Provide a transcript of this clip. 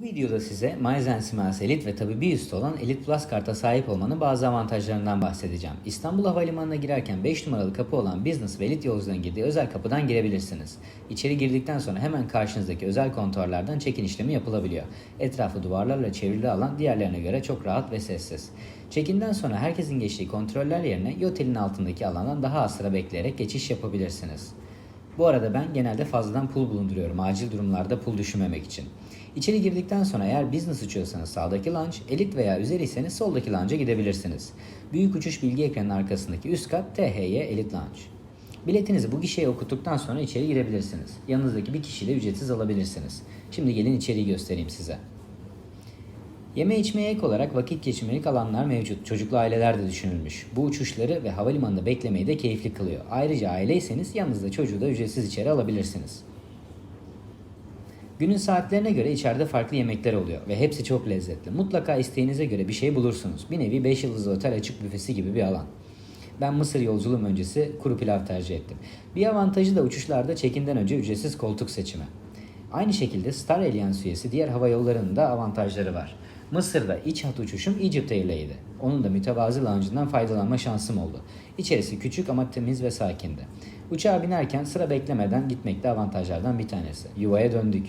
Bu videoda size and Smiles Elite ve tabi bir üstü olan Elite Plus karta sahip olmanın bazı avantajlarından bahsedeceğim. İstanbul Havalimanı'na girerken 5 numaralı kapı olan Business ve Elite yolcuların girdiği özel kapıdan girebilirsiniz. İçeri girdikten sonra hemen karşınızdaki özel kontörlerden check-in işlemi yapılabiliyor. Etrafı duvarlarla çevrili alan diğerlerine göre çok rahat ve sessiz. Check-in'den sonra herkesin geçtiği kontroller yerine yotelin altındaki alandan daha az sıra bekleyerek geçiş yapabilirsiniz. Bu arada ben genelde fazladan pul bulunduruyorum acil durumlarda pul düşünmemek için. İçeri girdikten sonra eğer business uçuyorsanız sağdaki lounge, elit veya üzeriyseniz soldaki lounge'a gidebilirsiniz. Büyük uçuş bilgi ekranının arkasındaki üst kat THY Elite Lounge. Biletinizi bu gişeye okuttuktan sonra içeri girebilirsiniz. Yanınızdaki bir kişiyi de ücretsiz alabilirsiniz. Şimdi gelin içeriği göstereyim size. Yeme içmeye ek olarak vakit geçirmelik alanlar mevcut. Çocuklu aileler de düşünülmüş. Bu uçuşları ve havalimanında beklemeyi de keyifli kılıyor. Ayrıca aileyseniz yanınızda çocuğu da ücretsiz içeri alabilirsiniz. Günün saatlerine göre içeride farklı yemekler oluyor ve hepsi çok lezzetli. Mutlaka isteğinize göre bir şey bulursunuz. Bir nevi 5 yıldızlı otel açık büfesi gibi bir alan. Ben Mısır yolculuğum öncesi kuru pilav tercih ettim. Bir avantajı da uçuşlarda çekinden önce ücretsiz koltuk seçimi. Aynı şekilde Star Alliance üyesi diğer hava yollarının da avantajları var. Mısır'da iç hat uçuşum Egypt Air'leydi. Onun da mütevazı lounge'ından faydalanma şansım oldu. İçerisi küçük ama temiz ve sakindi. Uçağa binerken sıra beklemeden gitmek de avantajlardan bir tanesi. Yuvaya döndük.